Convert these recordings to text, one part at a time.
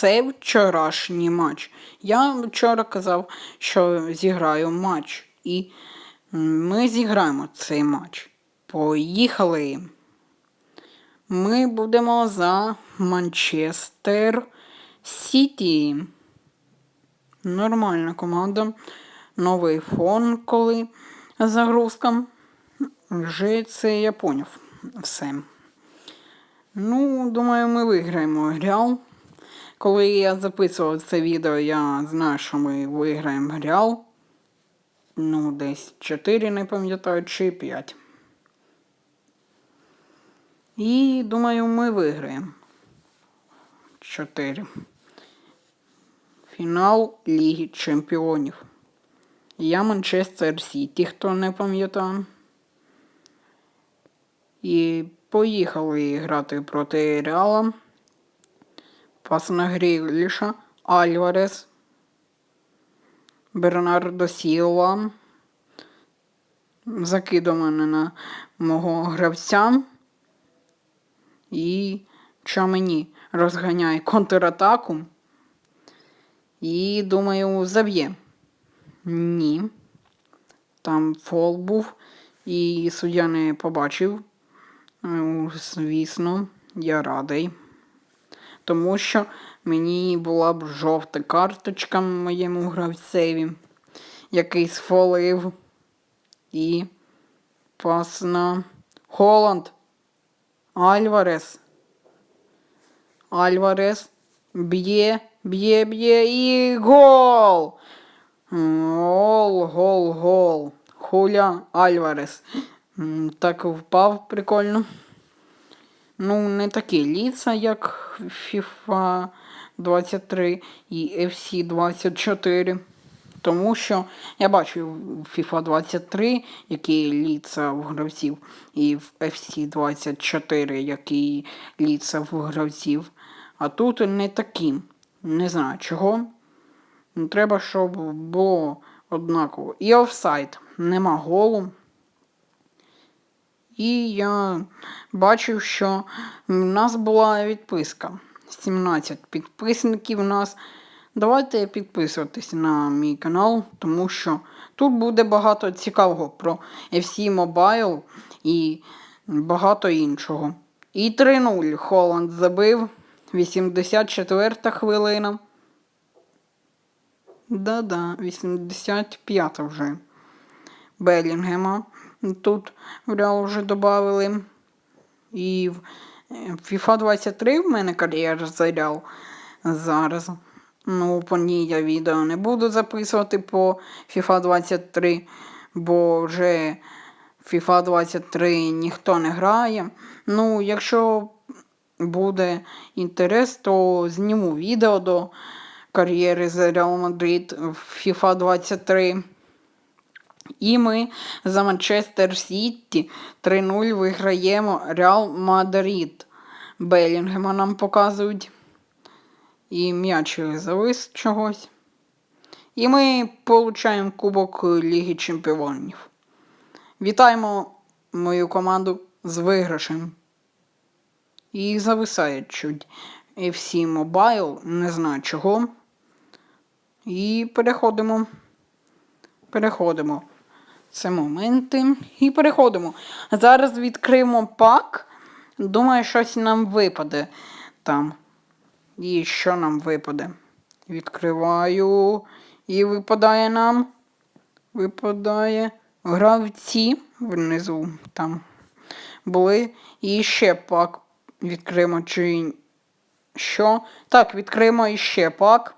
це вчорашній матч. Я вчора казав, що зіграю матч. І ми зіграємо цей матч. Поїхали. Ми будемо за Манчестер Сіті. Нормальна команда. Новий фон, коли загрузка. Вже це я поняв. Все. Ну, думаю, ми виграємо Реал. Коли я записував це відео, я знаю, що ми виграємо Реал. Ну, десь 4, не пам'ятаю, чи 5. І думаю, ми виграємо. 4. Фінал Ліги Чемпіонів. Я Манчестер Сіті, хто не пам'ятає. І поїхали грати проти Реала. Пас на Альварес, Бернардо Сілва. Закидав мене на мого гравця. І Чамені розганяє контратаку. І, думаю, заб'є. Ні. Там фол був, і суддя не побачив. Ну, Звісно, я радий. Тому що мені була б жовта карточка моєму гравцеві, який сфолив. І пас на Холланд. Альварес. Альварес б'є, б'є, б'є і гол! Гол, гол, гол. Хуля Альварес. Так впав прикольно. Ну, не такі ліца, як FIFA 23 і FC 24. Тому що я бачив в FIFA 23, які ліца в гравців, і в FC 24, які ліца в гравців. А тут не такі. Не знаю чого. Треба, щоб було однаково. І офсайд. Нема голу. І я бачив, що в нас була відписка. 17 підписників у нас. Давайте підписуватись на мій канал, тому що тут буде багато цікавого про FC Mobile і багато іншого. І 3-0 Холланд забив. 84 хвилина. Да-да, 85 вже. Белінгема. Тут Реал вже додали. І е, FIFA 23 в мене кар'єра заряв зараз. Ну, по ній я відео не буду записувати по FIFA 23, бо вже FIFA 23 ніхто не грає. Ну, якщо буде інтерес, то зніму відео до кар'єри з Real Madrid в FIFA 23. І ми за Манчестер Сіті 3-0 виграємо Реал Мадрид. Белінгема нам показують. І м'яч завис чогось. І ми получаємо Кубок Ліги Чемпіонів. Вітаємо мою команду з виграшем. І зависає чуть FC Mobile, не знаю чого. І переходимо. Переходимо. Це моменти. І переходимо. Зараз відкриємо пак. Думаю, щось нам випаде там. І що нам випаде? Відкриваю. І випадає нам. Випадає гравці внизу там були. І ще пак відкриємо чи що. Так, відкриємо іще пак.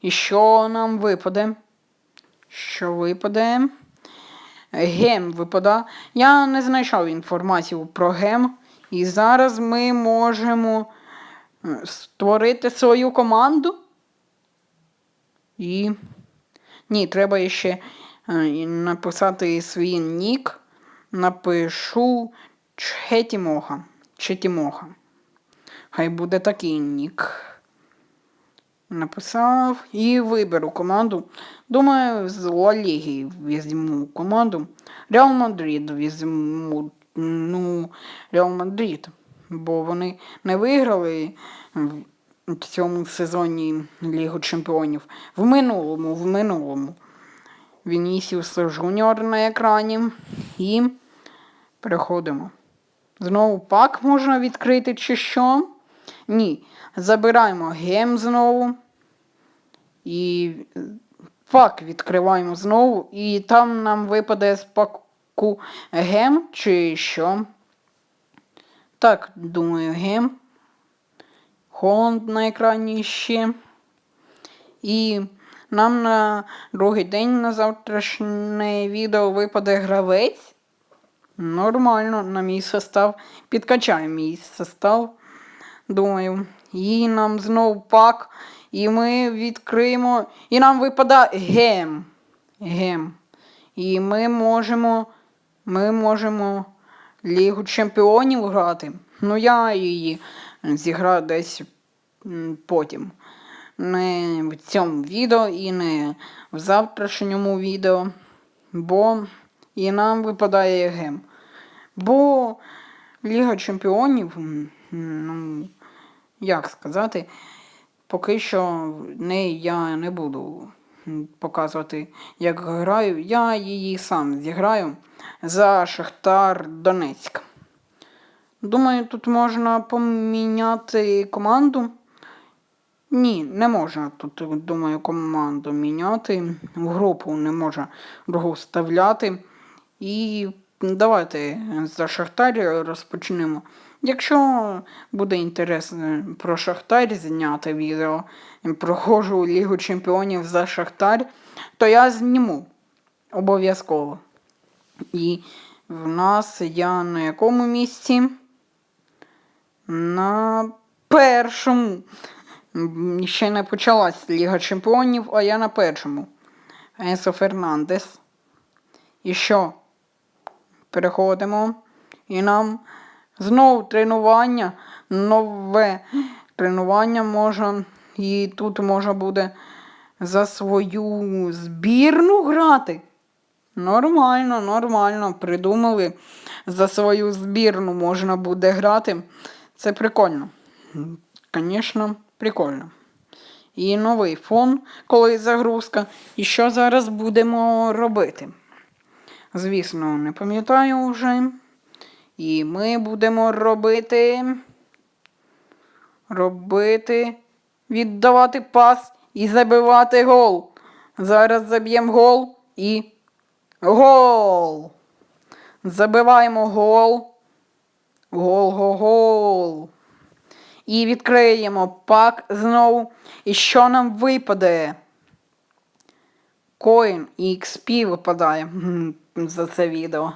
І що нам випаде? Що випаде? Гем випада. Я не знайшов інформацію про гем. І зараз ми можемо е, створити свою команду. І. Ні, треба ще е, написати свій нік. Напишу Четімоха. Четімоха. Хай буде такий нік. Написав і виберу команду. Думаю, з Ла Ліги візьму команду. Реал Мадрид візьму. Ну, Реал Мадрид. Бо вони не виграли в цьому сезоні Лігу Чемпіонів. В минулому, в минулому. Вінісіус Жуніор на екрані. І переходимо. Знову пак можна відкрити чи що? Ні. Забираємо гем знову. І пак відкриваємо знову. І там нам випаде з паку гем чи що. Так, думаю, гем. Холод на екрані ще. І нам на другий день на завтрашнє відео випаде гравець. Нормально, на мій состав. Підкачаємо мій состав. Думаю. І нам знову пак. І ми відкриємо. І нам випадає гем. Гем. І ми можемо. Ми можемо Лігу Чемпіонів грати. Ну, я її зіграю десь потім. Не в цьому відео і не в завтрашньому відео. Бо і нам випадає гем. Бо Ліга Чемпіонів, ну, як сказати, поки що в неї я не буду показувати, як граю. Я її сам зіграю за Шахтар Донецьк. Думаю, тут можна поміняти команду. Ні, не можна тут, думаю, команду міняти. В групу не можна другу вставляти. І давайте за Шахтар розпочнемо. Якщо буде інтерес е, про Шахтар зняти відео, проходжу Лігу Чемпіонів за Шахтар, то я зніму обов'язково. І в нас я на якому місці? На першому. Ще не почалась Ліга Чемпіонів, а я на першому. Енсо Фернандес. І що? Переходимо. І нам знову тренування. Нове тренування можна. І тут можна буде за свою збірну грати. Нормально, нормально. Придумали. За свою збірну можна буде грати. Це прикольно. Звісно, прикольно. І новий фон, коли загрузка. І що зараз будемо робити? Звісно, не пам'ятаю вже. І ми будемо робити. Робити. Віддавати пас і забивати гол. Зараз заб'ємо гол і. Гол! Забиваємо гол. Гол, гол, гол. І відкриємо пак знову. І що нам випаде? Коін і XP випадає за це відео.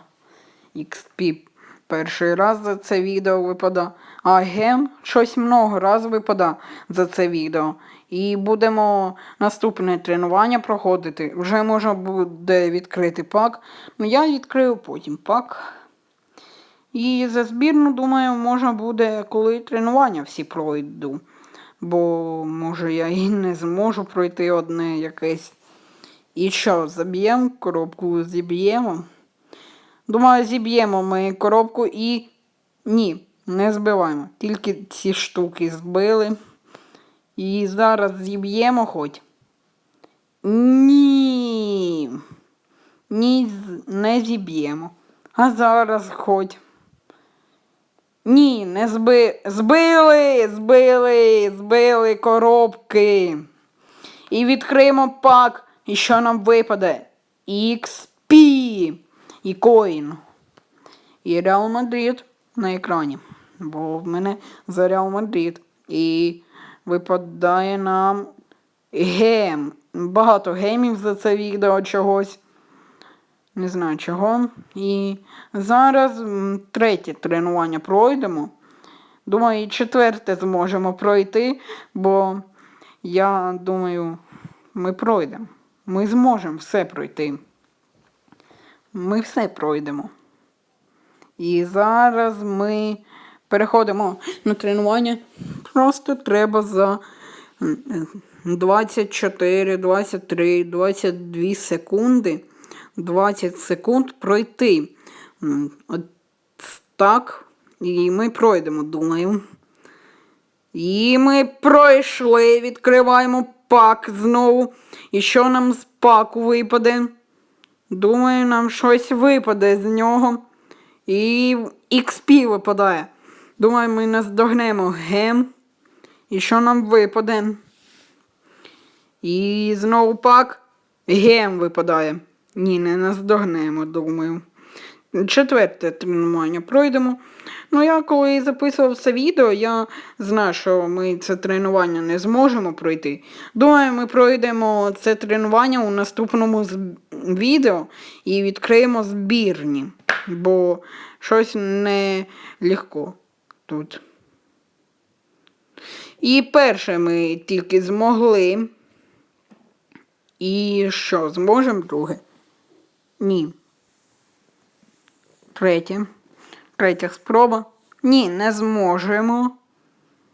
XP перший раз за це відео випадає. А гем щось много раз випадає за це відео. І будемо наступне тренування проходити. Вже можна буде відкрити пак. Ну я відкрию потім пак. І за збірну, думаю, можна буде, коли тренування всі пройду. Бо, може, я і не зможу пройти одне якесь. І що, заб'ємо коробку, зіб'ємо? Думаю, зіб'ємо ми коробку і. Ні, не збиваємо. Тільки ці штуки збили. І зараз зіб'ємо хоч. Ні. Ні, не зіб'ємо. А зараз хоч. Ні, не зби... збили, збили, збили коробки. І відкриємо пак. І що нам випаде? XP і коін. І Реал Мадрид на екрані. Бо в мене за Реал Мадрид. І випадає нам гем. Багато гемів за це відео чогось. Не знаю чого. І зараз третє тренування пройдемо. Думаю, і четверте зможемо пройти, бо я думаю, ми пройдемо. Ми зможемо все пройти. Ми все пройдемо. І зараз ми переходимо на тренування. Просто треба за м, м, 24, 23, 22 секунди. 20 секунд пройти. От так. І ми пройдемо, думаю. І ми пройшли, відкриваємо пак знову. І що нам з паку випаде? Думаю, нам щось випаде з нього. І XP випадає. Думаю, ми наздогнемо гем. І що нам випаде? І знову пак гем випадає. Ні, не наздогнемо, думаю. Четверте тренування пройдемо. Ну, я коли записував це відео, я знаю, що ми це тренування не зможемо пройти. Думаю, ми пройдемо це тренування у наступному відео і відкриємо збірні, бо щось не легко тут. І перше ми тільки змогли. І що, зможемо друге? Ні. Третє. Третя спроба. Ні, не зможемо.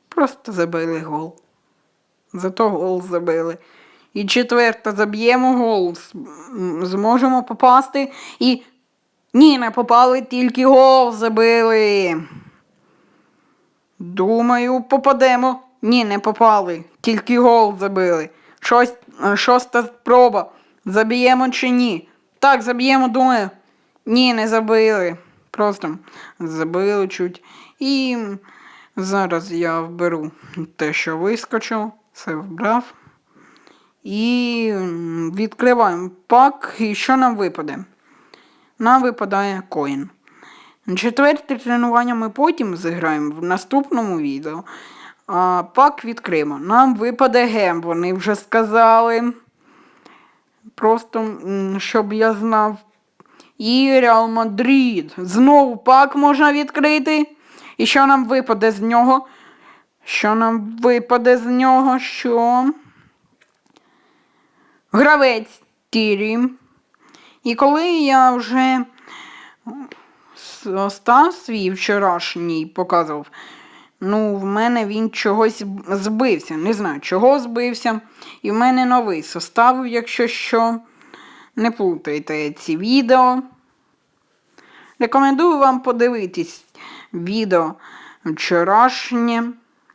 Просто забили гол. Зато гол забили. І четверта заб'ємо гол. Зможемо попасти. І. Ні, не попали, тільки гол забили. Думаю, попадемо. Ні, не попали. Тільки гол забили. Щось, е, шоста спроба. Заб'ємо чи ні? Так, заб'ємо, думаю. Ні, не забили. Просто забили чуть. І зараз я вберу те, що вискочив. Все вбрав. І відкриваємо пак. І що нам випаде? Нам випадає коін. Четверте тренування ми потім зіграємо в наступному відео. А пак відкриємо. Нам випаде гем, вони вже сказали. Просто щоб я знав. І Реал Мадрид. Знову пак можна відкрити. І що нам випаде з нього? Що нам випаде з нього? Що? Гравець Тірі. І коли я вже став свій вчорашній показував, ну, в мене він чогось збився. Не знаю, чого збився. І в мене новий состав, якщо що. Не плутайте ці відео. Рекомендую вам подивитись відео вчорашнє.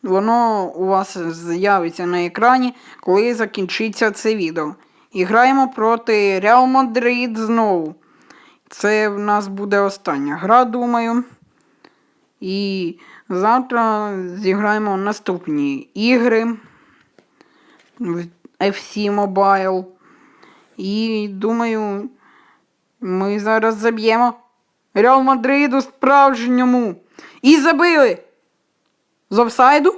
Воно у вас з'явиться на екрані, коли закінчиться це відео. І граємо проти Реал Мадрид знову. Це в нас буде остання гра, думаю. І завтра зіграємо наступні ігри в FC Mobile. І думаю, ми зараз заб'ємо Реал Мадриду справжньому. І забили! З офсайду?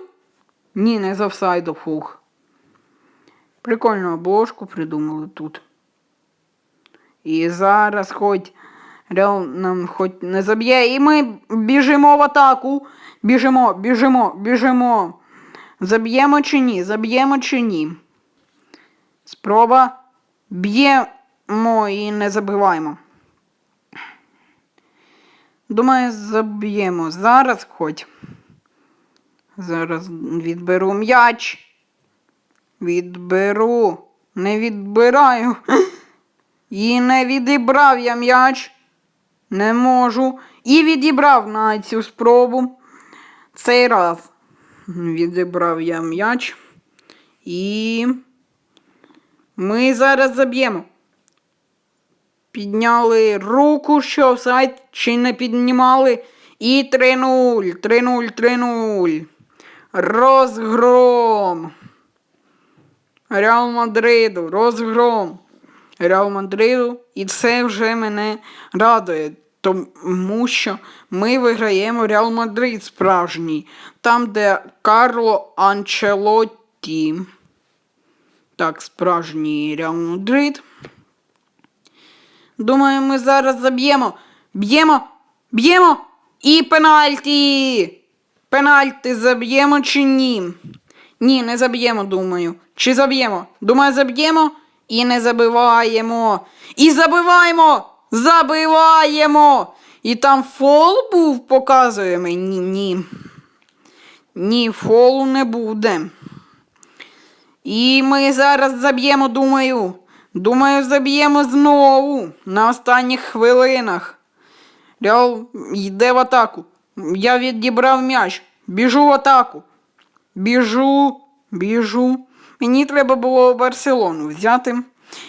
Ні, не з офсайду, фух. Прикольну обложку придумали тут. І зараз хоч нам хоч не заб'є. І ми біжимо в атаку. Біжимо, біжимо, біжимо. Заб'ємо чи ні? Заб'ємо чи ні? Спроба. Б'ємо і не забиваємо. Думаю, заб'ємо. Зараз хоч. Зараз відберу м'яч. Відберу. Не відбираю. І не відібрав я м'яч. Не можу. І відібрав на цю спробу. Цей раз. Відібрав я м'яч. І. Ми зараз заб'ємо. Підняли руку, що офсайд, чи не піднімали. І 3-0. 3-0, 3-0. Розгром. Реал Мадриду, розгром. Реал Мадриду. І це вже мене радує. Тому що ми виграємо Реал Мадрид справжній. Там, де Карло Анчелотті. Так, справжній Реал Мадрид. Думаю, ми зараз заб'ємо. Б'ємо, б'ємо і пенальті. Пенальті заб'ємо чи ні? Ні, не заб'ємо, думаю. Чи заб'ємо? Думаю, заб'ємо і не забиваємо. І забиваємо! Забиваємо! І там фол був, показує мені. Ні. Ні, фолу не буде. І ми зараз заб'ємо, думаю. Думаю, заб'ємо знову на останніх хвилинах. Реал йде в атаку. Я відібрав м'яч. Біжу в атаку. Біжу, біжу. Мені треба було Барселону взяти.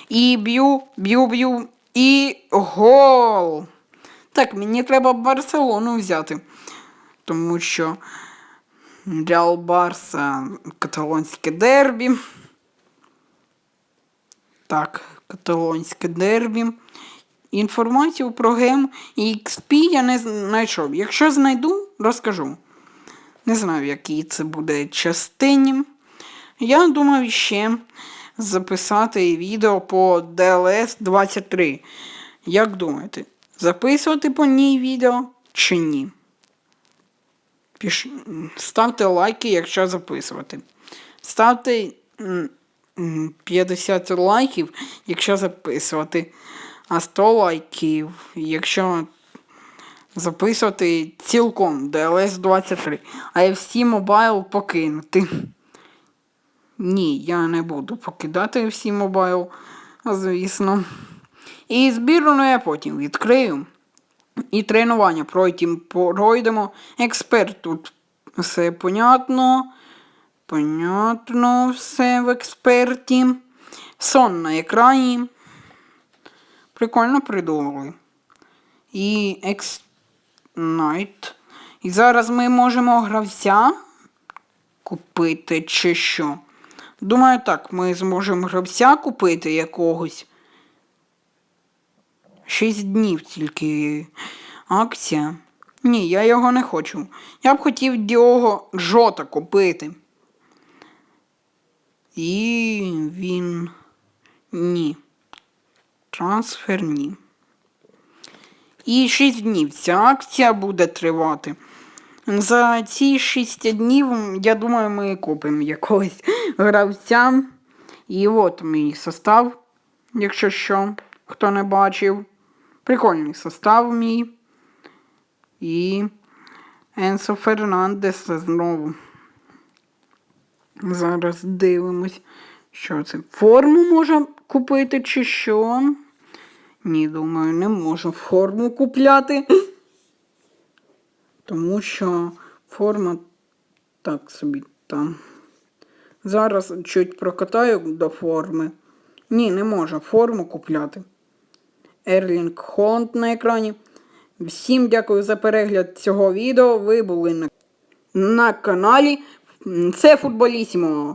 І б'ю, б'ю, б'ю. І гол. Так, мені треба Барселону взяти. Тому що Реал Барса каталонське дербі. Так, каталонське дербі. Інформацію про гем і XP я не знайшов. Якщо знайду, розкажу. Не знаю, якій це буде частині. Я думав ще записати відео по DLS 23. Як думаєте, записувати по ній відео чи ні? Піш... Ставте лайки, якщо записувати. Ставте м, м, 50 лайків, якщо записувати. А 100 лайків, якщо записувати цілком DLS 23. А FC Mobile покинути. Ні, я не буду покидати FC Mobile, звісно. І збірну я потім відкрию. І тренування пройдемо, пройдемо. Експерт тут все понятно. Понятно все в експерті. Сон на екрані. Прикольно придумали. І X-Night. І зараз ми можемо гравця купити чи що. Думаю, так, ми зможемо гравця купити якогось. Шість днів тільки акція. Ні, я його не хочу. Я б хотів Діого Жота купити. І він. Ні. Трансфер ні. І 6 днів ця акція буде тривати. За ці 6 днів, я думаю, ми купимо якогось гравця. І от мій состав, якщо що, хто не бачив. Прикольний состав мій. І Енсо Фернандес знову. Зараз дивимось, що це. Форму можна купити чи що? Ні, думаю, не можу форму купляти. Тому що форма так собі там. Зараз чуть прокатаю до форми. Ні, не можу форму купляти. Ерлінг Холланд на екрані. Всім дякую за перегляд цього відео. Ви були на, на каналі. Це Футболісімо.